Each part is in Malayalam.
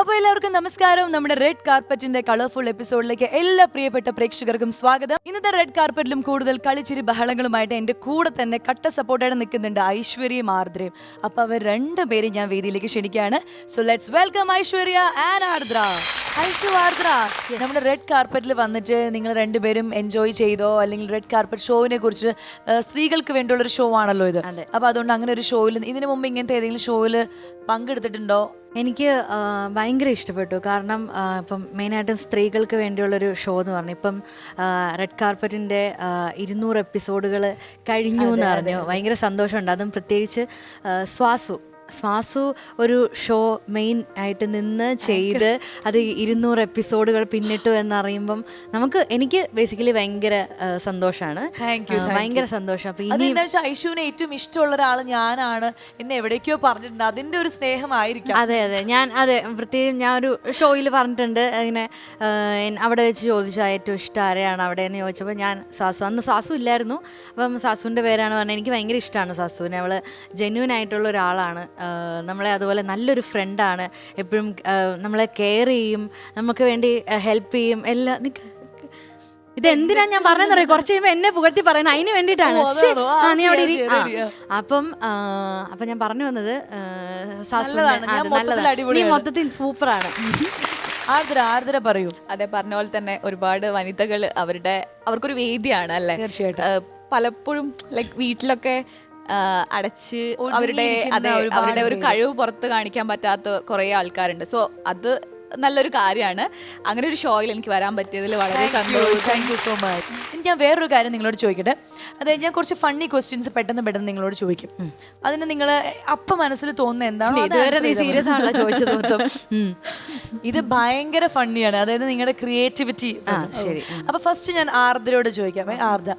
അപ്പോൾ എല്ലാവർക്കും നമസ്കാരം. നമ്മുടെ റെഡ് കാർപ്പറ്റിന്റെ കളർഫുൾ എപ്പിസോഡിലേക്ക് എല്ലാ പ്രിയപ്പെട്ട പ്രേക്ഷകർക്കും സ്വാഗതം. ഇന്നത്തെ റെഡ് കാർപ്പറ്റിലും കൂടുതൽ കളിച്ചിരി ബഹളങ്ങളുമായിട്ട് എന്റെ കൂടെ തന്നെ കട്ട സപ്പോർട്ടായിട്ട് നിൽക്കുന്നുണ്ട് ഐശ്വര്യയും ആർദ്രയും അപ്പൊ അവർ രണ്ടുപേരും ഞാൻ വേദിയിലേക്ക് ക്ഷണിക്കുകയാണ്. So let's welcome Aishwarya and Ardra. Aishwarya Ardra നമ്മുടെ റെഡ് കാർപ്പറ്റിൽ വന്നിട്ട് നിങ്ങൾ രണ്ടുപേരും എൻജോയ് ചെയ്തോ? അല്ലെങ്കിൽ റെഡ് കാർപ്പറ്റ് ഷോവിനെ കുറിച്ച് സ്ത്രീകൾക്ക് വേണ്ടിയുള്ള ഒരു ഷോ ആണല്ലോ ഇത്. അപ്പൊ അതുകൊണ്ട് അങ്ങനെ ഒരു ഷോയിൽ ഇതിനു മുമ്പ് ഇങ്ങനത്തെ ഏതെങ്കിലും ഷോയിൽ പങ്കെടുത്തിട്ടുണ്ടോ? എനിക്ക് ഭയങ്കര ഇഷ്ടപ്പെട്ടു. കാരണം ഇപ്പം മെയിനായിട്ടും സ്ത്രീകൾക്ക് വേണ്ടിയുള്ളൊരു ഷോ എന്ന് പറഞ്ഞു. ഇപ്പം റെഡ് കാർപ്പറ്റിന്റെ ഇരുന്നൂറ് എപ്പിസോഡുകൾ കഴിഞ്ഞു എന്ന് പറഞ്ഞു. ഭയങ്കര സന്തോഷമുണ്ട്. അതും പ്രത്യേകിച്ച് സ്വാസു. സ്വാസു ഒരു ഷോ മെയിൻ ആയിട്ട് നിന്ന് ചെയ്ത് അത് ഇരുന്നൂറ് എപ്പിസോഡുകൾ പിന്നിട്ടു എന്നറിയുമ്പം നമുക്ക് എനിക്ക് ബേസിക്കലി ഭയങ്കര സന്തോഷമാണ് ഭയങ്കര സന്തോഷം. ഐശുവിനെ ഐഷുവിന് ഏറ്റവും ഇഷ്ടമുള്ള ഒരാൾ ഞാനാണ് എന്ന് എവിടേക്കോ പറഞ്ഞിട്ടുണ്ട്. അതിന്റെ ഒരു സ്നേഹമായിരിക്കാം. അതെ അതെ. ഞാൻ അതെ പ്രത്യേകം ഞാൻ ഒരു ഷോയിൽ പറഞ്ഞിട്ടുണ്ട്. അങ്ങനെ അവിടെ വെച്ച് ചോദിച്ചു "ആ, ഏറ്റവും ഇഷ്ടം ആരെയാണ് അവിടെ എന്ന് ചോദിച്ചപ്പോൾ ഞാൻ സാസു. അന്ന് സാസു ഇല്ലായിരുന്നു. അപ്പം സാസുവിന്റെ പേരാണ് പറഞ്ഞത്. എനിക്ക് ഭയങ്കര ഇഷ്ടമാണ് സാസുവിനെ. അവൾ ജെന്യൂൻ ആയിട്ടുള്ള ഒരാളാണ്. നമ്മളെ അതുപോലെ നല്ലൊരു ഫ്രണ്ടാണ് എപ്പോഴും നമ്മളെ കെയർ ചെയ്യും നമുക്ക് വേണ്ടി ഹെൽപ്പ് ചെയ്യും എല്ലാം ഇത് എന്തിനാ ഞാൻ പറഞ്ഞെന്നറിയോ കുറച്ച് കഴിയുമ്പോൾ എന്നെ പുകഴ്ത്തി പറയുന്നത് അതിന് വേണ്ടിയിട്ടാണ്. നീ അവിടെ. അപ്പം അപ്പം ഞാൻ പറഞ്ഞു വന്നത്. നീ മൊത്തത്തിൽ സൂപ്പറാണ്. ആർദ്ര ആർദ്ര പറയൂ. അതെ പറഞ്ഞ പോലെ തന്നെ ഒരുപാട് വനിതകൾ അവരുടെ അവർക്കൊരു വേദിയാണ് അല്ലേ? തീർച്ചയായിട്ടും. പലപ്പോഴും ലൈക്ക് വീട്ടിലൊക്കെ അടച്ച് അവരുടെ അതെ അവരുടെ ഒരു കഴിവ് പുറത്ത് കാണിക്കാൻ പറ്റാത്ത കുറേ ആൾക്കാരുണ്ട്. സോ അത് നല്ലൊരു കാര്യമാണ്. അങ്ങനെ ഒരു ഷോയിൽ എനിക്ക് വരാൻ പറ്റിയതിൽ വളരെ സന്തോഷം. താങ്ക് യു സോ മച്ച് ഞാൻ വേറൊരു കാര്യം നിങ്ങളോട് ചോദിക്കട്ടെ? അതായത് ഞാൻ കുറച്ച് ഫണ്ണി ക്വസ്റ്റ്യൻസ് പെട്ടെന്ന് പെട്ടെന്ന് നിങ്ങളോട് ചോദിക്കും. അതിന് നിങ്ങൾ അപ്പ മനസ്സിൽ തോന്നുന്ന എന്താണ് ഇതുവരെ നീ സീരിയസ് ആണല്ലോ ചോദിച്ചത് മൊത്തം. ഇത് ഭയങ്കര ഫണ്ണിയാണ് അതായത് നിങ്ങളുടെ ക്രിയേറ്റിവിറ്റി ശരി. അപ്പൊ ഫസ്റ്റ് ഞാൻ ആർദ്രയോട് ചോദിക്കാം. ആർദ്ര.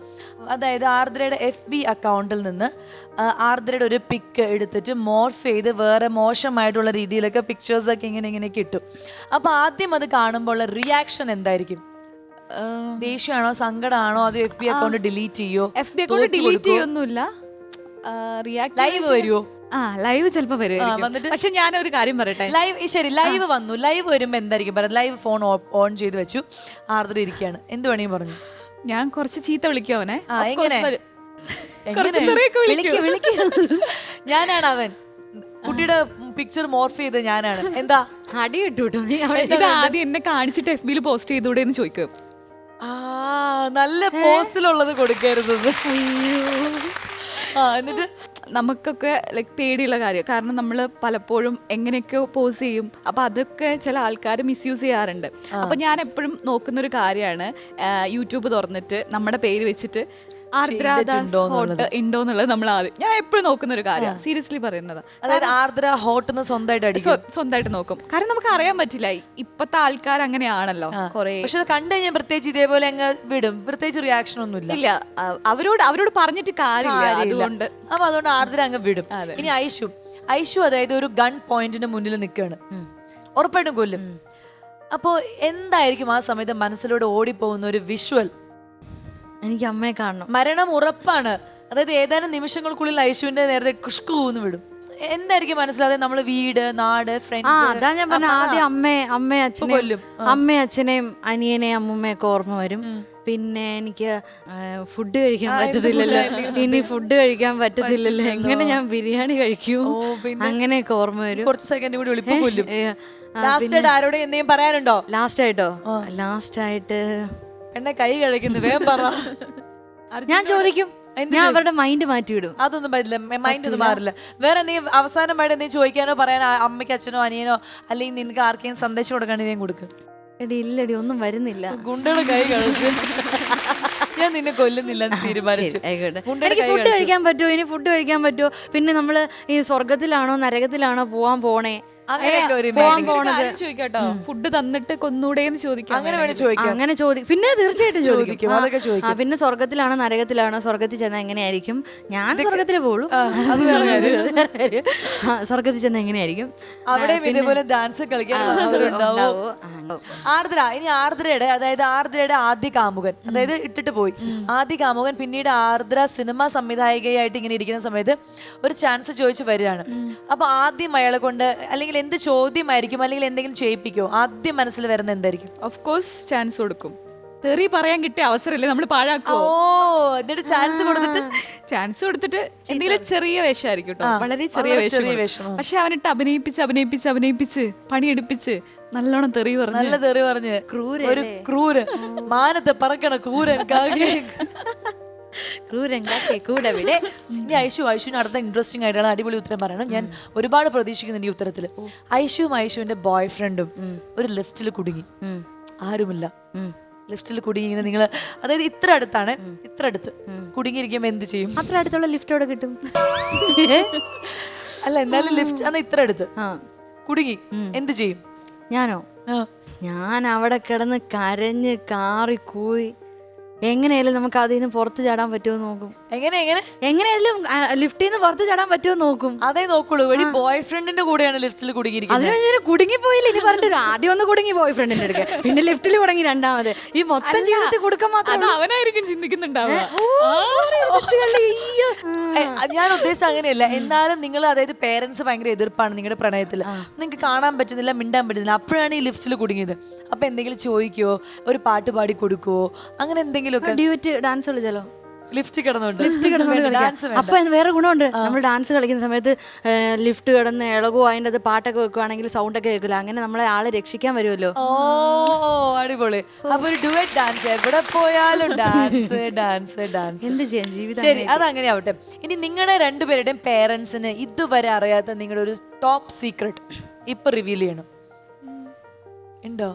അതായത് ആർദ്രയുടെ എഫ് ബി അക്കൗണ്ടിൽ നിന്ന് ആർദ്രയുടെ ഒരു പിക്ക് എടുത്തിട്ട് മോർഫ് ചെയ്ത് വേറെ മോശമായിട്ടുള്ള രീതിയിലൊക്കെ പിക്ചേഴ്സൊക്കെ ഇങ്ങനെ ഇങ്ങനെ കിട്ടും. അപ്പോൾ ആദ്യം അത് കാണുമ്പോൾ ഉള്ള റിയാക്ഷൻ എന്തായിരിക്കും ദേഷ്യമാണോ? സങ്കടമാണോ? അത് എഫ് ബി അക്കൗണ്ട് ഡിലീറ്റ് ചെയ്യോ? എഫ് ബി അക്കൗണ്ട് ഡിലീറ്റ് ചെയ്യൊന്നുമില്ല. റിയാക്ട് ലൈവ് വരുമോ ആ ലൈവ് ചിലപ്പോ വരുമായിരിക്കും പക്ഷെ ഞാൻ ഒരു കാര്യം പറയട്ടെ? ലൈവ് ശരി ലൈവ് വന്നു. ലൈവ് വരുമ്പോ എന്തായിരിക്കും? പറയാം ലൈവ് ഫോൺ ഓൺ ചെയ്ത് വെച്ചു. ആർദ്ര ഇരിക്കുകയാണ്. എന്ത് വേണമെങ്കിൽ പറഞ്ഞു. ഞാൻ കുറച്ച് ചീത്ത വിളിക്കും അവനെ. ആ, Of course എങ്ങനെ? വരും. എങ്ങനെ? തെറിയൊക്കെ വിളിക്ക്. വിളിക്കും വിളിക്ക്. ഞാനാണ് അവൻ. കുട്ടിയുടെ പിക്ചർ മോർഫ് ചെയ്ത് ഞാനാണ്. എന്താ? അടി കിട്ടു കേട്ടോ നീ അവിടെ ഇത് ആദ്യം എന്നെ കാണിച്ചിട്ട് എഫ് ബിയിൽ പോസ്റ്റ് ചെയ്തൂടെ എന്ന് ചോദിക്കും. ആ നല്ല പോസ്റ്റിലുള്ളത് കൊടുക്കരുത്. ആ എന്നിട്ട്? നമുക്കൊക്കെ ലൈക്ക് പേടിയുള്ള കാര്യം. കാരണം നമ്മൾ പലപ്പോഴും എങ്ങനെയൊക്കെയോ പോസ് ചെയ്യും. അപ്പോൾ അതൊക്കെ ചില ആൾക്കാർ മിസ്യൂസ് ചെയ്യാറുണ്ട്. അപ്പോൾ ഞാൻ എപ്പോഴും നോക്കുന്നൊരു കാര്യമാണ് യൂട്യൂബ് തുറന്നിട്ട് നമ്മുടെ പേര് വെച്ചിട്ട് ഉണ്ടോ എന്നുള്ളത്? നമ്മൾ ആദ്യം ഞാൻ എപ്പോഴും നോക്കുന്ന ഒരു കാര്യം സീരിയസ്ലി പറയുന്നത്. അതായത് ആർദ്ര ഹോട്ടെന്ന് സ്വന്തമായിട്ട് അടിക്കും. സ്വന്തമായിട്ട് നോക്കും. കാരണം നമുക്ക് അറിയാൻ പറ്റില്ല ഇപ്പത്തെ ആൾക്കാർ അങ്ങനെയാണല്ലോ കൊറേ പക്ഷെ അത് കണ്ടു കഴിഞ്ഞാൽ പ്രത്യേകിച്ച് ഇതേപോലെ അങ്ങ് വിടും. പ്രത്യേകിച്ച് റിയാക്ഷൻ ഒന്നും ഇല്ല അവരോട് അവരോട് പറഞ്ഞിട്ട് കാര്യമില്ല. അതുകൊണ്ട് അപ്പൊ അതുകൊണ്ട് ആർദ്ര അങ്ങ് വിടും. ഇനി ഐഷു. ഐഷു അതായത് ഒരു ഗൺ പോയിന്റിന് മുന്നിൽ നിൽക്കുകയാണ്. ഉറപ്പായിട്ടും കൊല്ലും. അപ്പോ എന്തായിരിക്കും ആ സമയത്ത് മനസ്സിലൂടെ ഓടിപ്പോകുന്ന ഒരു വിഷ്വൽ എനിക്ക് അമ്മയെ കാണണം. മരണം ഉറപ്പാണ്. അതായത് ഏതാനും നിമിഷങ്ങൾക്കുള്ളിൽ ഐശുവിന്റെ നേരത്തെ കുഷ്കൂന്ന് വിടും. എന്തായിരിക്കും മനസ്സിലാതെ നമ്മൾ വീട് നാട് ആ ഫ്രണ്ട്സ് അതാ ഞാൻ പറഞ്ഞ ആദ്യം അമ്മയെ അമ്മയും അച്ഛനെ കൊല്ലും. അമ്മയും അച്ഛനെയും അനിയനെയും അമ്മുമ്മയൊക്കെ ഓർമ്മ വരും. പിന്നെ എനിക്ക് ഫുഡ് കഴിക്കാൻ പറ്റത്തില്ലല്ലോ. ഇനി ഫുഡ് കഴിക്കാൻ പറ്റത്തില്ലല്ലോ. എങ്ങനെ ഞാൻ ബിരിയാണി കഴിക്കും? അങ്ങനെയൊക്കെ ഓർമ്മ വരും. കുറച്ച് സെക്കൻഡ് കൂടി കൊല്ലും. ലാസ്റ്റ് ആയിട്ട് ആരോടെ എന്തെങ്കിലും പറയാനുണ്ടോ? ലാസ്റ്റ് ആയിട്ടോ? ലാസ്റ്റ് ആയിട്ട് എന്നെ കൈ കഴിക്കുന്നു വേം പറ. ഞാൻ ചോദിക്കും. ഞാൻ അവരുടെ മൈൻഡ് മാറ്റി വിടും അതൊന്നും പറ്റില്ല. മൈൻഡ് ഒന്നും മാറില്ല. വേറെ നീ അവസാനമായിട്ട് നീ ചോദിക്കാനോ പറയാനോ അമ്മയ്ക്ക് അച്ഛനോ അനിയനോ അല്ലെങ്കിൽ നിനക്ക് ആർക്കെങ്കിലും സന്ദേശം കൊടുക്കണമെങ്കിൽ കൊടുക്കും. എടി ഇല്ലടി ഒന്നും വരുന്നില്ല. ഗുണ്ടയുടെ കൈ കഴിച്ച് ഞാൻ നിന്നെ കൊല്ലുന്നില്ല തീരുമാനിച്ചു. എനിക്ക് ഫുഡ്. കഴിക്കാൻ പറ്റുമോ? ഇനി ഫുഡ് കഴിക്കാൻ പറ്റുമോ? പിന്നെ നമ്മൾ ഈ സ്വർഗത്തിലാണോ നരകത്തിലാണോ പോവാൻ പോണേ? അങ്ങനെയൊക്കെ ഒരു പോവാൻ imagination. പോണത്. ചോദിക്കട്ടോ. ഫുഡ് തന്നിട്ട് കൊന്നൂടെ എന്ന് ചോദിക്കാം. അങ്ങനെ വേണേ ചോദിക്കാം. അങ്ങനെ ചോദിക്കും പിന്നെ തീർച്ചയായിട്ടും ചോദിക്കും, ചോദിക്കും. അതൊക്കെ ആ, ചോദിക്കും. ആ, പിന്നെ സ്വർഗത്തിലാണോ നരകത്തിലാണോ സ്വർഗത്തിൽ ചെന്ന എങ്ങനെയായിരിക്കും? ഞാൻ സ്വർഗത്തിൽ പോളൂ അത് വേറെ കാര്യം. സ്വർഗത്തിൽ ചെന്ന എങ്ങനെയായിരിക്കും? അവിടെ ഇതേപോലെ ഡാൻസ് കളിക്കാൻ അവസരം ഉണ്ടാവോ? ആ, ഉണ്ടാവും. ആർദ്ര ഇനി ആർദ്രയുടെ അതായത് ആർദ്രയുടെ ആദ്യ കാമുകൻ അതായത് ഇട്ടിട്ട് പോയി. ആദ്യ കാമുകൻ പിന്നീട് ആർദ്ര സിനിമ സംവിധായികയായിട്ട് ഇങ്ങനെ ഇരിക്കുന്ന സമയത്ത് ഒരു ചാൻസ് ചോദിച്ചു വരികയാണ്. അപ്പൊ ആദ്യം അയാളെ കൊണ്ട് അല്ലെങ്കിൽ എന്ത് ചോദ്യമായിരിക്കും അല്ലെങ്കിൽ എന്തെങ്കിലും ചെയ്യിപ്പിക്കോ ആദ്യം മനസ്സിൽ വരുന്ന എന്തായിരിക്കും? ഓഫ് കോഴ്സ് ചാൻസ് കൊടുക്കും. തെറി പറയാൻ കിട്ടിയ അവസരമല്ലേ? നമ്മൾ ഓ പാഴാക്കോ എന്നിട്ട് ചാൻസ് കൊടുത്തിട്ട്? ചാൻസ് കൊടുത്തിട്ട് എന്തെങ്കിലും ചെറിയ വേഷമായിരിക്കും കേട്ടോ വളരെ ചെറിയ വേഷം. പക്ഷെ അവനിട്ട് അഭിനയിപ്പിച്ച് അഭിനയിപ്പിച്ച് അഭിനയിപ്പിച്ച് പണിയെടുപ്പിച്ച് നല്ലോണം തെറി പറഞ്ഞു. നല്ല തെറി പറഞ്ഞ്. ഒരു ക്രൂര് മാനത്തെ പറക്കണ ക്രൂരൻ കാക്കേ. ക്രൂരൻ കാക്കേ കൂടെ വിടെ ഇനി ഐഷു ഐഷുവിന് അടുത്ത ഇൻട്രസ്റ്റിംഗ് ആയിട്ടുള്ള അടിപൊളി ഉത്തരം പറയണം. ഞാൻ ഒരുപാട് പ്രതീക്ഷിക്കുന്നുണ്ട് ഈ ഉത്തരത്തിൽ. ഐഷുവും ഐഷുവിന്റെ ബോയ് ഫ്രണ്ടും ഒരു ലിഫ്റ്റിൽ കുടുങ്ങി. ആരുമില്ല. ലിഫ്റ്റിൽ കുടുങ്ങി ഇങ്ങനെ നിങ്ങൾ അതായത് ഇത്ര അടുത്താണ് ഇത്ര അടുത്ത്. കുടുങ്ങിയിരിക്കുമ്പോ എന്ത് ചെയ്യും? അത്ര അടുത്തുള്ള ലിഫ്റ്റ് അവിടെ കിട്ടും? അല്ല എന്നാലും ലിഫ്റ്റ് എന്നാ ഇത്ര അടുത്ത്. ആ. കുടുങ്ങി. എന്ത് ചെയ്യും? ഞാനോ? ഞാൻ അവിടെ കിടന്ന് കരഞ്ഞ് കാറി കൂയി എങ്ങനെയായാലും നമുക്ക് അതിൽ നിന്ന് പുറത്ത് ചാടാൻ പറ്റുമോ നോക്കും. എങ്ങനെ എങ്ങനെ? എങ്ങനെയായാലും ലിഫ്റ്റിൽ നിന്ന് പുറത്ത് ചാടാൻ പറ്റുമോ നോക്കും. അതേ നോക്കുള്ളൂ. ബോയ് ഫ്രണ്ടിന്റെ കൂടെയാണ് ലിഫ്റ്റിൽ കുടുങ്ങിയിരിക്കുന്നത്. അതിന് കുടുങ്ങി പോയില്ല ഇനി പറഞ്ഞിട്ട് ആദ്യം ഒന്ന് കുടുങ്ങി ബോയ് ഫ്രണ്ടിന്റെ അടുക്ക പിന്നെ ലിഫ്റ്റിൽ കുടുങ്ങി രണ്ടാമത്. ഈ മൊത്തം ജീവിതത്തിൽ കൊടുക്കാൻ മാത്രം അവനായിരിക്കും ചിന്തിക്കുന്നുണ്ടാവുക. ഞാൻ ഉദ്ദേശിച്ച അങ്ങനെയല്ല. എന്നാലും നിങ്ങൾ അതായത് പേരൻസ് ഭയങ്കര എതിർപ്പാണ് നിങ്ങളുടെ പ്രണയത്തിൽ നിങ്ങൾക്ക് കാണാൻ പറ്റുന്നില്ല മിണ്ടാൻ പറ്റുന്നില്ല. അപ്പോഴാണ് ഈ ലിഫ്റ്റിൽ കുടുങ്ങിയത്. അപ്പൊ എന്തെങ്കിലും ചോദിക്കുവോ? ഒരു പാട്ട് പാടി കൊടുക്കുവോ? അങ്ങനെ എന്തെങ്കിലുമൊക്കെ ഡ്യൂറ്റ് ഡാൻസ് കളിച്ചാലോ? ലിഫ്റ്റ് കിടന്നുണ്ട് ലിഫ്റ്റ് കിടന്നുകൊണ്ട് ഡാൻസ് കളിക്കാം അപ്പൊ വേറെ ഗുണമുണ്ട്. നമ്മൾ ഡാൻസ് കളിക്കുന്ന സമയത്ത് ലിഫ്റ്റ് കിടന്ന് ഇളകോ അതിന്റെ അത് പാട്ടൊക്കെ വെക്കുവാണെങ്കിൽ സൗണ്ട് ഒക്കെ കേൾക്കില്ല. അങ്ങനെ നമ്മളെ ആളെ രക്ഷിക്കാൻ വരുമല്ലോ. ഓ അടിപൊളി. അപ്പൊ ഒരു ഡുവറ്റ് ഡാൻസ് എവിടെ പോയാലും ഡാൻസ് ഡാൻസ് ഡാൻസ് എന്ത് ചെയ്യാൻ ജീവിതം ശരി അതങ്ങനെ ആവട്ടെ. ഇനി നിങ്ങളുടെ രണ്ടുപേരുടെയും പേരൻസിന് ഇതുവരെ അറിയാത്ത നിങ്ങളുടെ ഒരു ടോപ്പ് സീക്രട്ട് ഇപ്പൊ റിവീൽ ചെയ്യണം. ഉണ്ടോ?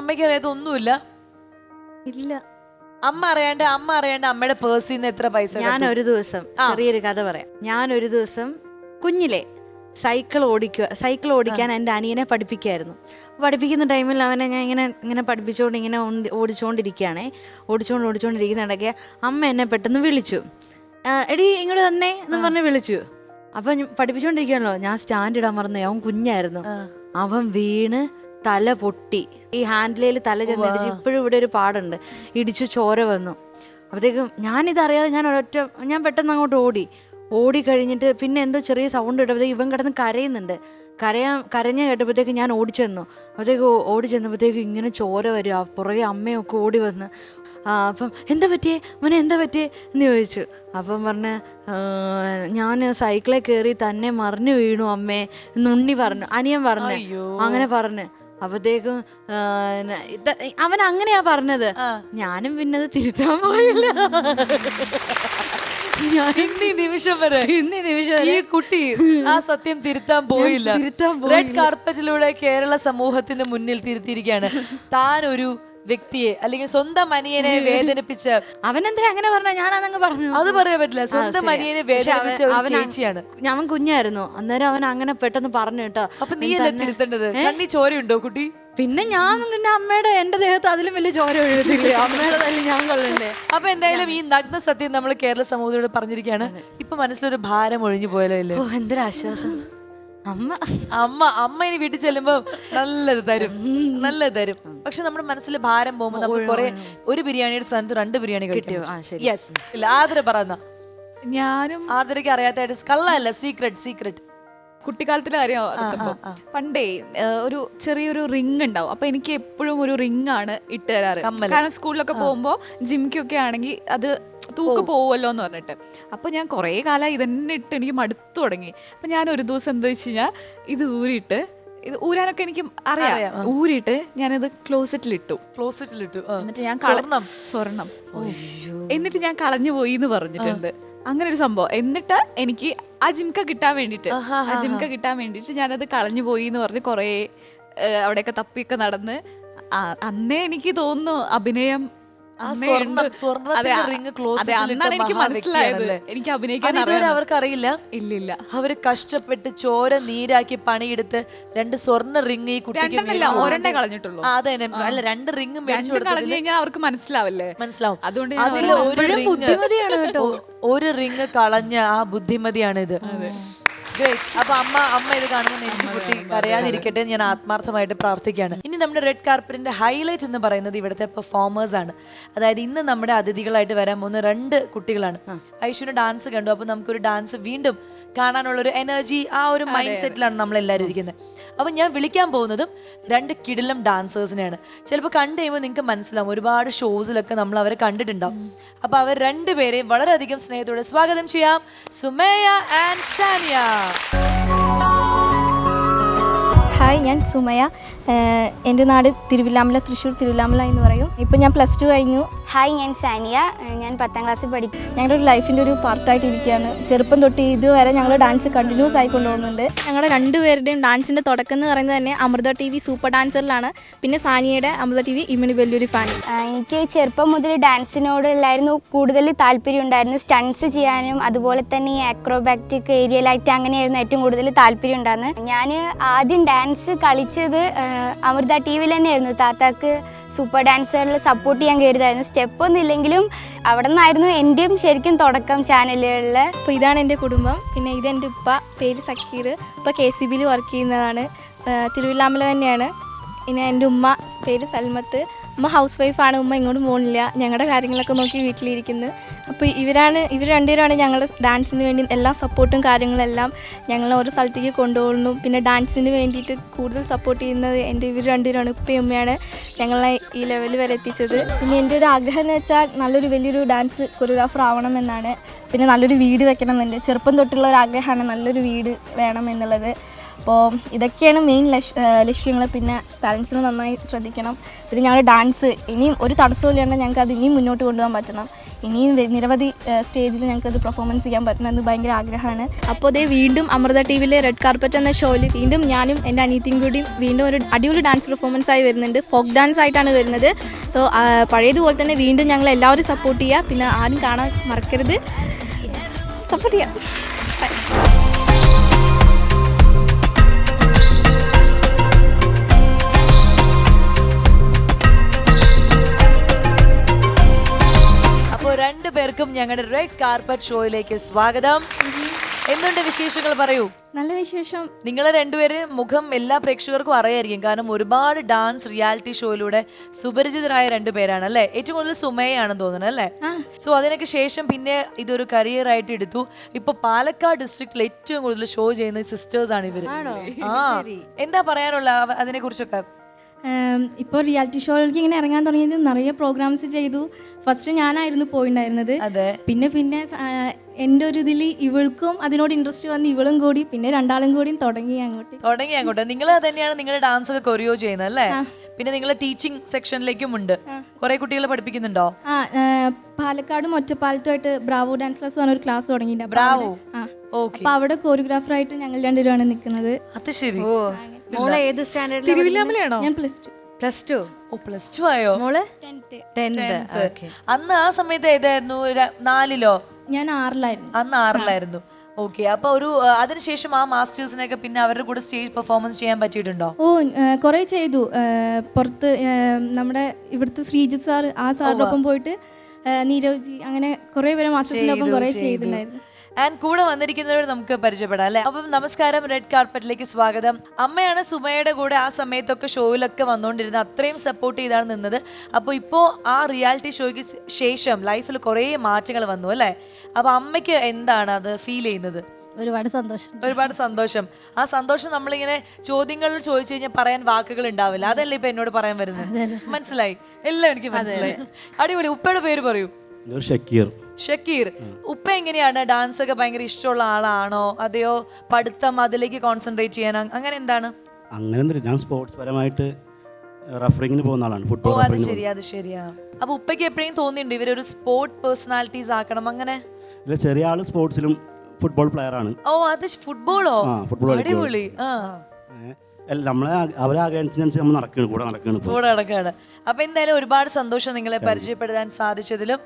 അമ്മയ്ക്ക് അറിയാത്ത ഒന്നുമില്ല. ഇല്ല. അമ്മ അറിയാണ്ട് അമ്മ അറിയാണ്ട് അമ്മയുടെ പേഴ്സിൽ നിന്ന് എത്ര പൈസ ഞാൻ ഒരു ദിവസം ചെറിയൊരു കഥ പറയാം. ഞാൻ ഒരു ദിവസം കുഞ്ഞിലെ സൈക്കിൾ ഓടിക്കുക സൈക്കിൾ ഓടിക്കാൻ എന്റെ അനിയനെ പഠിപ്പിക്കായിരുന്നു. പഠിപ്പിക്കുന്ന ടൈമിൽ അവനെ ഞാൻ ഇങ്ങനെ ഇങ്ങനെ പഠിപ്പിച്ചുകൊണ്ട് ഇങ്ങനെ ഓടിച്ചുകൊണ്ടിരിക്കുകയാണെ ഓടിച്ചുകൊണ്ട് ഓടിച്ചുകൊണ്ടിരിക്കുന്നുണ്ടെങ്കിൽ അമ്മ എന്നെ പെട്ടെന്ന് വിളിച്ചു. എടി ഇങ്ങോട്ട് വന്നേ എന്ന് പറഞ്ഞ് വിളിച്ചു. അപ്പം പഠിപ്പിച്ചുകൊണ്ടിരിക്കുകയാണല്ലോ ഞാൻ സ്റ്റാൻഡ് ഇടാൻ മറന്നു അവൻ കുഞ്ഞായിരുന്നു. അവൻ വീണ് തല പൊട്ടി. ഈ ഹാൻഡിലേൽ തല ചെന്നിടിച്ച് ഇപ്പോഴും ഇവിടെ ഒരു പാടുണ്ട്. ഇടിച്ചു ചോര വന്നു. അപ്പോഴത്തേക്കും ഞാനിതറിയാതെ ഞാൻ ഒരൊറ്റ ഞാൻ പെട്ടെന്ന് അങ്ങോട്ട് ഓടി. ഓടി കഴിഞ്ഞിട്ട് പിന്നെ എന്തോ ചെറിയ സൗണ്ട് ഇട്ടപ്പോഴത്തേക്ക് ഇവൻ കിടന്ന് കരയുന്നുണ്ട്. കരയാൻ കരഞ്ഞ കേട്ടപ്പോഴത്തേക്ക് ഞാൻ ഓടിച്ചെന്നു ചെന്നു. അപ്പോഴത്തേക്ക് ഓടി ചെന്നപ്പോഴത്തേക്ക് ഇങ്ങനെ ചോര വരിക പുറകെ അമ്മയൊക്കെ ഓടി വന്ന് ആ, അപ്പം എന്താ പറ്റിയേ? മോനെ എന്താ പറ്റിയേ? എന്ന് ചോദിച്ചു. അപ്പം പറഞ്ഞ് ഞാൻ സൈക്കിളിൽ കയറി തന്നെ മറിഞ്ഞു വീണു അമ്മേ എന്നുണ്ണി പറഞ്ഞു അനിയൻ പറഞ്ഞു. അങ്ങനെ പറഞ്ഞു അപ്പത്തേക്കും അവൻ അങ്ങനെയാ പറഞ്ഞത്. ഞാനും പിന്നെ അത് തിരുത്താൻ പോയില്ല. ഇന്നീ നിമിഷം വരെ ഇന്നീ നിമിഷം ഈ കുട്ടി ആ സത്യം തിരുത്താൻ പോയില്ല. തിരുത്താൻ റെഡ് കാർപ്പറ്റിലൂടെ കേരള സമൂഹത്തിന്റെ മുന്നിൽ തിരുത്തിയിരിക്കുകയാണ്. താൻ ഒരു വ്യക്തിയെ അല്ലെങ്കിൽ സ്വന്തം അനിയനെ വേദനിപ്പിച്ച് അവനെന്തിനാ അങ്ങനെ പറഞ്ഞ? ഞാൻ അതങ്ങ് പറഞ്ഞു. അത് പറയാൻ പറ്റില്ല. സ്വന്തം. അനിയനെ വേദനിപ്പിച്ച ഒരു ചേച്ചിയാണ്. ഞാൻ കുഞ്ഞായിരുന്നു. അന്നേരം അവൻ അങ്ങനെ പെട്ടെന്ന് പറഞ്ഞു കേട്ടോ. അപ്പൊ നീ അല്ലേ തിരുത്തേണ്ടത്? കണ്ണി ചോരയുണ്ടോ കുട്ടി? പിന്നെ ഞാൻ പിന്നെ അമ്മയുടെ എന്റെ ദേഹത്ത് അതിലും വലിയ ചോര എഴുതില്ലേ അമ്മയുടെ തന്നെ ഞാൻ കൊള്ളണ്ടേ? അപ്പൊ എന്തായാലും ഈ നഗ്ന സത്യം നമ്മൾ കേരള സമൂഹത്തോട് പറഞ്ഞിരിക്കുകയാണ്. ഇപ്പൊ മനസ്സിലൊരു ഭാരം ഒഴിഞ്ഞു പോയാലോ ഇല്ലേ? ഓ എന്തൊരു ആശ്വാസം. അമ്മ. അമ്മ അമ്മ ഇനി വീട്ടിൽ ചെല്ലുമ്പോ നല്ലത് തരും നല്ലത് തരും. പക്ഷെ നമ്മുടെ മനസ്സിൽ ഭാരം പോകുമ്പോ നമുക്ക് കുറെ ഒരു ബിരിയാണിയുടെ സ്ഥാനത്ത് രണ്ട് ബിരിയാണി കിട്ടിയോ? ആ, ശരി. യെസ് ആദര പറയുന്ന ഞാനും ആദരയ്ക്ക് അറിയാത്ത കള്ളല്ല സീക്രട്ട് സീക്രട്ട് കുട്ടിക്കാലത്തിലെ കാര്യം പണ്ടേ ഒരു ചെറിയൊരു റിങ് ഉണ്ടാവും അപ്പൊ എനിക്ക് എപ്പോഴും ഒരു റിങ് ആണ് ഇട്ട് തരാറ്. കാരണം സ്കൂളിലൊക്കെ പോകുമ്പോ ജിംക്കൊക്കെ ആണെങ്കിൽ അത് തൂക്ക് പോവുമല്ലോ എന്ന് പറഞ്ഞിട്ട്. അപ്പൊ ഞാൻ കുറേ കാലം ഇതന്നെ ഇട്ട് എനിക്ക് മടുത്തു തുടങ്ങി. അപ്പൊ ഞാൻ ഒരു ദിവസം എന്താ വെച്ച് കഴിഞ്ഞാൽ ഇത് ഊരിയിട്ട് ഇത് ഊരാനൊക്കെ എനിക്ക് അറിയാം. ഊരിയിട്ട് ഞാനിത് ക്ലോസറ്റിലിട്ടു. ക്ലോസറ്റിലിട്ടു എന്നിട്ട് ഞാൻ സ്വർണം. സ്വർണം. എന്നിട്ട് ഞാൻ കളഞ്ഞു പോയി എന്ന് പറഞ്ഞിട്ടുണ്ട് അങ്ങനെ ഒരു സംഭവം. എന്നിട്ട് എനിക്ക് ആ ജിംക കിട്ടാൻ വേണ്ടിട്ട് ആ ജിംക കിട്ടാൻ വേണ്ടിട്ട് ഞാനത് കളഞ്ഞു പോയി എന്ന് പറഞ്ഞ് കുറേ അവിടെയൊക്കെ തപ്പിയൊക്കെ നടന്ന് അന്നേ എനിക്ക് തോന്നുന്നു അഭിനയം അന്നാണ് എനിക്ക് മനസ്സിലായത്. എനിക്ക് അഭിനയിക്കാൻ ഇതുവരെ അവർക്ക് അറിയില്ല ഇല്ലില്ല. അവർ കഷ്ടപ്പെട്ട് ചോര നീരാക്കി പണിയെടുത്ത് രണ്ട് സ്വർണ റിങ് ഈ കുട്ടിക്ക് ഒരെണ്ണേ കളഞ്ഞിട്ടുള്ളൂ. അതെ അല്ല രണ്ട് റിങ് മേടിച്ചു രണ്ടും കളഞ്ഞു കഴിഞ്ഞാൽ അവർക്ക് മനസ്സിലാവല്ലേ? മനസ്സിലാവും. അതുകൊണ്ട് അതിൽ ഒരു ബുദ്ധിമതിയാണ് കേട്ടോ. ഒരു റിങ് കളഞ്ഞ ആ ബുദ്ധിമതിയാണ് ഇത് അപ്പൊ അമ്മ അമ്മ ഇത് കാണുമ്പോൾ കുട്ടി കരയാതിരിക്കട്ടെ ഞാൻ ആത്മാർത്ഥമായിട്ട് പ്രാർത്ഥിക്കുകയാണ്. ഇനി നമ്മുടെ റെഡ് കാർപ്പറ്റിന്റെ ഹൈലൈറ്റ് എന്ന് പറയുന്നത് ഇവിടുത്തെ പെർഫോമേഴ്സ് ആണ്. അതായത് ഇന്ന് നമ്മുടെ അതിഥികളായിട്ട് വരാൻ പോകുന്ന രണ്ട് കുട്ടികളാണ്. ഐശ്വര്യ ഡാൻസ് കണ്ടു. അപ്പൊ നമുക്കൊരു ഡാൻസ് വീണ്ടും കാണാനുള്ള ഒരു എനർജി ആ ഒരു മൈൻഡ് സെറ്റിലാണ് നമ്മൾ എല്ലാവരും ഇരിക്കുന്നത്. അപ്പൊ ഞാൻ വിളിക്കാൻ പോകുന്നതും രണ്ട് കിടിലം ഡാൻസേഴ്സിനെയാണ് ചിലപ്പോൾ കണ്ടു കഴിയുമ്പോൾ നിങ്ങൾക്ക് മനസ്സിലാവും ഒരുപാട് ഷോസിലൊക്കെ നമ്മൾ അവരെ കണ്ടിട്ടുണ്ടാവും. അപ്പൊ അവർ രണ്ടുപേരെയും വളരെയധികം സ്നേഹത്തോടെ സ്വാഗതം ചെയ്യാം. സുമേയ ആൻഡ് സാനിയ. ഹായ് ഞാൻ സുമയ എന്റെ നാട് തിരുവില്ലാമല തൃശ്ശൂർ തിരുവില്ലാമല എന്ന് പറയും. ഇപ്പോൾ ഞാൻ പ്ലസ് ടു കഴിഞ്ഞു. ഹായ് ഞാൻ സാനിയ ഞാൻ പത്താം ക്ലാസ്സിൽ പഠിക്കും ഞങ്ങളുടെ ഒരു ലൈഫിന്റെ ഒരു പാർട്ടായിട്ട് ഇരിക്കുകയാണ് ചെറുപ്പം തൊട്ട് ഇതുവരെ ഞങ്ങൾ ഡാൻസ് കണ്ടിന്യൂസ് ആയി കൊണ്ടുപോകുന്നുണ്ട്. ഞങ്ങളുടെ രണ്ടുപേരുടെയും ഡാൻസിന്റെ തുടക്കം എന്ന് പറയുന്നത് തന്നെ അമൃത ടി വി സൂപ്പർ ഡാൻസറിലാണ് പിന്നെ സാനിയയുടെ അമൃത ടി വി ഇമ്മിണി വലിയൊരു ഫാൻ എനിക്ക് ചെറുപ്പം മുതൽ ഡാൻസിനോടുള്ളായിരുന്നു കൂടുതൽ താല്പര്യം ഉണ്ടായിരുന്നു. സ്റ്റൺസ് ചെയ്യാനും അതുപോലെ തന്നെ ഈ ആക്രോബാറ്റിക് ഏരിയയിലായിട്ട് അങ്ങനെയായിരുന്നു ഏറ്റവും കൂടുതൽ താല്പര്യം ഉണ്ടായിരുന്നത്. ഞാൻ ആദ്യം ഡാൻസ് കളിച്ചത് അമൃത ടി വിയിൽ തന്നെയായിരുന്നു. താത്താക്ക് സൂപ്പർ ഡാൻസറിൽ സപ്പോർട്ട് ചെയ്യാൻ കയറിയതായിരുന്നു സ്റ്റെപ്പൊന്നും ഇല്ലെങ്കിലും അവിടെ നിന്നായിരുന്നു എന്റെയും ശരിക്കും തുടക്കം ചാനലുകളിൽ അപ്പോൾ ഇതാണ് എന്റെ കുടുംബം. പിന്നെ ഇതെന്റെ ഉപ്പ. പേര് സക്കീർ. ഇപ്പോൾ കെ സി ബിയിൽ വർക്ക് ചെയ്യുന്നതാണ്. തിരുവില്ലാമല തന്നെയാണ്. പിന്നെ എന്റെ ഉമ്മ പേര് സൽമത്ത്. ഉമ്മ ഹൗസ് വൈഫാണ് ഉമ്മ ഇങ്ങോട്ട് പോകുന്നില്ല ഞങ്ങളുടെ കാര്യങ്ങളൊക്കെ നോക്കി വീട്ടിലിരിക്കുന്നു. അപ്പോൾ ഇവരാണ് ഇവർ രണ്ടുപേരാണ് ഞങ്ങളുടെ ഡാൻസിന് വേണ്ടി എല്ലാ സപ്പോർട്ടും കാര്യങ്ങളെല്ലാം ഞങ്ങൾ ഓരോ സ്ഥലത്തേക്ക് കൊണ്ടുപോകുന്നു. പിന്നെ ഡാൻസിന് വേണ്ടിയിട്ട് കൂടുതൽ സപ്പോർട്ട് ചെയ്യുന്നത് എന്റെ ഇവർ രണ്ടുപേരാണ് ഉപ്പയും ഉമ്മയാണ് ഞങ്ങളെ ഈ ലെവൽ വരെ എത്തിച്ചത്. പിന്നെ എന്റെ ഒരു ആഗ്രഹം എന്ന് വെച്ചാൽ നല്ലൊരു വലിയൊരു ഡാൻസ് കൊറിയോഗ്രാഫർ ആവണം എന്നാണ്. പിന്നെ നല്ലൊരു വീട് വെക്കണം എന്നുണ്ട് ചെറുപ്പം തൊട്ടുള്ള ഒരു ആഗ്രഹമാണ് നല്ലൊരു വീട് വേണം എന്നുള്ളത്. അപ്പോൾ ഇതൊക്കെയാണ് മെയിൻ ലക്ഷ്യങ്ങൾ പിന്നെ പാരൻസിന് നന്നായി ശ്രദ്ധിക്കണം. പിന്നെ ഞങ്ങളുടെ ഡാൻസ് ഇനിയും ഒരു തടസ്സമില്ലാണ്ട് ഞങ്ങൾക്ക് അത് ഇനിയും മുന്നോട്ട് കൊണ്ടുപോകാൻ പറ്റണം. ഇനിയും നിരവധി സ്റ്റേജിൽ ഞങ്ങൾക്ക് അത് പെർഫോമൻസ് ചെയ്യാൻ പറ്റണമെന്ന് ഭയങ്കര ആഗ്രഹമാണ്. അപ്പോൾ അതേ വീണ്ടും അമൃത ടി വിയിലെ റെഡ് കാർപ്പറ്റ് എന്ന ഷോയിൽ വീണ്ടും ഞാനും എന്റെ അനീതിയും കൂടിയും വീണ്ടും ഒരു അടിപൊളി ഡാൻസ് പെർഫോമൻസ് ആയി വരുന്നുണ്ട്. ഫോക്ക് ഡാൻസ് ആയിട്ടാണ് വരുന്നത്. സോ പഴയതുപോലെ തന്നെ വീണ്ടും ഞങ്ങൾ എല്ലാവരും സപ്പോർട്ട് ചെയ്യുക പിന്നെ ആരും കാണാൻ മറക്കരുത്. സപ്പോർട്ട് ചെയ്യാം. രണ്ടുപേർക്കും ഞങ്ങളുടെ റെഡ് കാർപ്പറ്റ് ഷോയിലേക്ക് സ്വാഗതം. എന്തുണ്ട് വിശേഷങ്ങൾ പറയൂ. നല്ല വിശേഷം. നിങ്ങളെ രണ്ടുപേര് മുഖം എല്ലാ പ്രേക്ഷകർക്കും അറിയായിരിക്കും. കാരണം ഒരുപാട് ഡാൻസ് റിയാലിറ്റി ഷോയിലൂടെ സുപരിചിതരായ രണ്ടുപേരാണ് അല്ലേ? ഏറ്റവും കൂടുതൽ സുമയാണെന്ന് തോന്നുന്നത് അല്ലേ? സോ അതിനൊക്കെ ശേഷം പിന്നെ ഇതൊരു കരിയർ ആയിട്ട് എടുത്തു. ഇപ്പൊ പാലക്കാട് ഡിസ്ട്രിക്റ്റിൽ ഏറ്റവും കൂടുതൽ ഷോ ചെയ്യുന്ന സിസ്റ്റേഴ്സ് ആണ് ഇവർ. ആ. എന്താ പറയാനുള്ള അതിനെ കുറിച്ചൊക്കെ ഇപ്പോൾ റിയാലിറ്റി ഷോയിലേക്ക് ഇങ്ങനെ ഇറങ്ങാൻ തുടങ്ങിയത് നിറയെ പ്രോഗ്രാംസ് ചെയ്തു. ഫസ്റ്റ് ഞാനായിരുന്നു പോയിണ്ടായിരുന്നത്. പിന്നെ പിന്നെ എന്റെ എന്റെ ഒരു ഇതിൽ ഇവൾക്കും അതിനോട് ഇൻട്രസ്റ്റ് വന്ന് ഇവളും കൂടി പിന്നെ രണ്ടാളും കൂടി തുടങ്ങി അങ്ങോട്ട്. തുടങ്ങി അങ്ങോട്ട്. നിങ്ങൾ തന്നെയാണ് നിങ്ങളുടെ ഡാൻസ് ഒക്കെ കൊറിയോ ചെയ്യുന്നത് അല്ലേ? പിന്നെ നിങ്ങൾ ടീച്ചിങ് സെക്ഷനിലേക്കും ഉണ്ട്. കുറെ കുട്ടികളെ പഠിപ്പിക്കുന്നുണ്ടോ? ആ പാലക്കാടും ഒറ്റപ്പാലത്തുമായിട്ട് ബ്രാവോ ഡാൻസ് ക്ലാസ് പറഞ്ഞ ഒരു ക്ലാസ് തുടങ്ങിയിട്ടുണ്ട്. അപ്പൊ ബ്രാവോ അപ്പൊ അവിടെ കോറിയോഗ്രാഫറായിട്ട് ഞങ്ങൾ രണ്ടുപേരാണ് നിൽക്കുന്നത്. അത് ശരി. ഓ മോളെ ഏത് സ്റ്റാൻഡേർഡിൽ തിരുവില്ലാമലയാണോ? ഞാൻ plus to. Plus two? Oh plus two ആയോ? മോൾ? ടെൻത്ത്. ടെൻത്ത്. അന്ന് ആ സമയത്ത് ഏതായിരുന്നു? ര- നാലിലോ? ഞാൻ ആറിലായിരുന്നു. അന്ന് ആറിലായിരുന്നു. ഓക്കെ. അപ്പൊ ഒരു ആ, അതിനുശേഷം ആ മാസ്റ്റേഴ്സിനൊക്കെ പിന്നെ അവരുടെ കൂടെ സ്റ്റേജ് പെർഫോമൻസ് ചെയ്യാൻ പറ്റിയിട്ടുണ്ടോ? ഓ കുറേ ചെയ്തു. പുറത്ത് നമ്മുടെ ഇവിടുത്തെ ശ്രീജിത്ത് സാർ ആ സാറിനൊപ്പം ഒപ്പം പോയിട്ട് നീരവ്ജി നീരവ് ജി അങ്ങനെ കുറേ പേരെ മാസ്റ്റേഴ്സിനൊപ്പം ഒപ്പം കുറേ ചെയ്തിട്ടുണ്ടായിരുന്നു. ആൻഡ് കൂടെ വന്നിരിക്കുന്നവരോട് നമുക്ക് പരിചയപ്പെടാം അല്ലെ? അപ്പം നമസ്കാരം റെഡ് കാർപ്പറ്റിലേക്ക് സ്വാഗതം. അമ്മയാണ് സുമയുടെ കൂടെ ആ സമയത്തൊക്കെ ഷോയിലൊക്കെ വന്നുകൊണ്ടിരുന്നത്. അത്രയും സപ്പോർട്ട് ചെയ്താണ് നിന്നത്. അപ്പോൾ ഇപ്പോൾ ആ റിയാലിറ്റി ഷോയ്ക്ക് ശേഷം ലൈഫിൽ കുറേ മാറ്റങ്ങൾ വന്നു അല്ലേ? അപ്പോൾ അമ്മയ്ക്ക് എന്താണ് അത് ഫീൽ ചെയ്യുന്നത്? ഒരുപാട് സന്തോഷം. ഒരുപാട് സന്തോഷം. ആ സന്തോഷം നമ്മളിങ്ങനെ ചോദ്യങ്ങൾ ചോദിച്ചു കഴിഞ്ഞാൽ പറയാൻ വാക്കുകൾ ഉണ്ടാവില്ല. അതല്ലേ ഇപ്പൊ എന്നോട് പറയാൻ വരുന്നത്? മനസ്സിലായി? എല്ലാം എനിക്ക് മനസ്സിലായി. അടിപൊളി. ഉപ്പയുടെ പേര് പറയൂ. ഒരു ഷക്കീർ. ഷക്കീർ ഉപ്പ എങ്ങനെയാണ് ഡാൻസ് ഒക്കെ ഭയങ്കര ഇഷ്ടമുള്ള ആളാണോ? അതെയോ പഠിത്തം അതിലേക്ക് കോൺസെൻട്രേറ്റ് ചെയ്യാൻ? അങ്ങനെ എന്താണ്? അങ്ങനെ ഞാൻ സ്പോർട്സ് പരമായിട്ട് റഫറിങ്ങിന് പോകുന്ന ആളാണ്. ഫുട്ബോൾ അത് ശരി അത് ശരിയാ. അപ്പൊ ഉപ്പയ്ക്ക് എപ്പോഴും തോന്നിയിട്ടുണ്ട് ഇവരൊരു സ്പോർട്സ് പേഴ്സണാലിറ്റീസ് ആക്കണം അങ്ങനെ? ഇല്ല ചെറിയ ആൾ സ്പോർട്സിലും ഫുട്ബോൾ പ്ലെയർ ആണ്. ഓ അത് ഫുട്ബോളോ ആ, ഫുട്ബോൾ അടിപൊളി. ആ. അല്ല, നമ്മളെ അവരെ ആഗ്രഹത്തിനനുസരിച്ച് നമ്മൾ നടക്കുകയാണ് കൂടെ നടക്കുകയാണ് കൂടെ നടക്കാണ്. അപ്പൊ എന്തായാലും ഒരുപാട് സന്തോഷം നിങ്ങളെ പരിചയപ്പെടുത്താൻ സാധിച്ചതിലും.